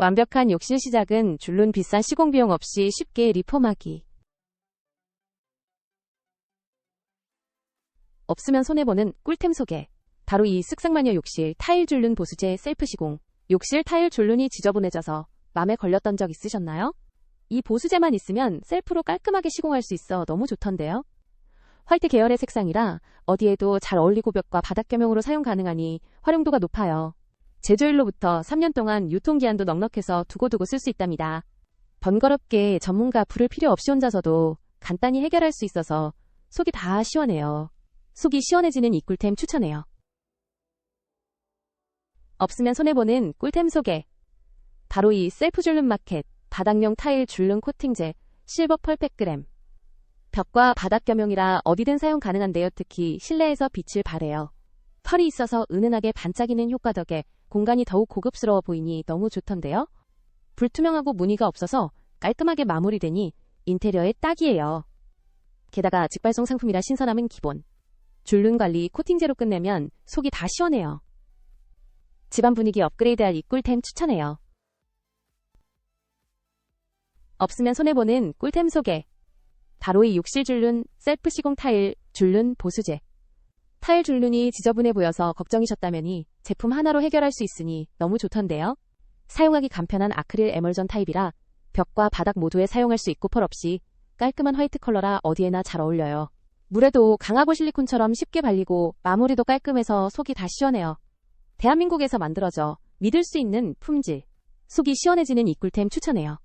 완벽한 욕실 시작은 줄눈 비싼 시공 비용 없이 쉽게 리폼하기. 없으면 손해보는 꿀템 소개. 바로 이 쓱싹마녀 욕실 타일 줄눈 보수제 셀프 시공. 욕실 타일 줄눈이 지저분해져서 맘에 걸렸던 적 있으셨나요? 이 보수제만 있으면 셀프로 깔끔하게 시공할 수 있어 너무 좋던데요. 화이트 계열의 색상이라 어디에도 잘 어울리고 벽과 바닥 겸용으로 사용 가능하니 활용도가 높아요. 제조일로부터 3년 동안 유통기한도 넉넉해서 두고두고 쓸 수 있답니다. 번거롭게 전문가 부를 필요 없이 혼자서도 간단히 해결할 수 있어서 속이 다 시원해요. 속이 시원해지는 이 꿀템 추천해요. 없으면 손해보는 꿀템 소개. 바로 이 셀프 줄눈 마켓 바닥용 타일 줄눈 코팅제 실버 펄 100g. 벽과 바닥 겸용이라 어디든 사용 가능한데요. 특히 실내에서 빛을 발해요. 펄이 있어서 은은하게 반짝이는 효과 덕에 공간이 더욱 고급스러워 보이니 너무 좋던데요. 불투명하고 무늬가 없어서 깔끔하게 마무리되니 인테리어에 딱이에요. 게다가 직발송 상품이라 신선함은 기본. 줄눈 관리 코팅제로 끝내면 속이 다 시원해요. 집안 분위기 업그레이드할 이 꿀템 추천해요. 없으면 손해보는 꿀템 소개. 바로 이 욕실 줄눈 셀프 시공 타일 줄눈 보수제. 타일 줄눈이 지저분해 보여서 걱정이셨다면이 제품 하나로 해결할 수 있으니 너무 좋던데요. 사용하기 간편한 아크릴 에멀전 타입이라 벽과 바닥 모두에 사용할 수 있고 펄 없이 깔끔한 화이트 컬러라 어디에나 잘 어울려요. 물에도 강하고 실리콘처럼 쉽게 발리고 마무리도 깔끔해서 속이 다 시원해요. 대한민국에서 만들어져 믿을 수 있는 품질. 속이 시원해지는 이 꿀템 추천해요.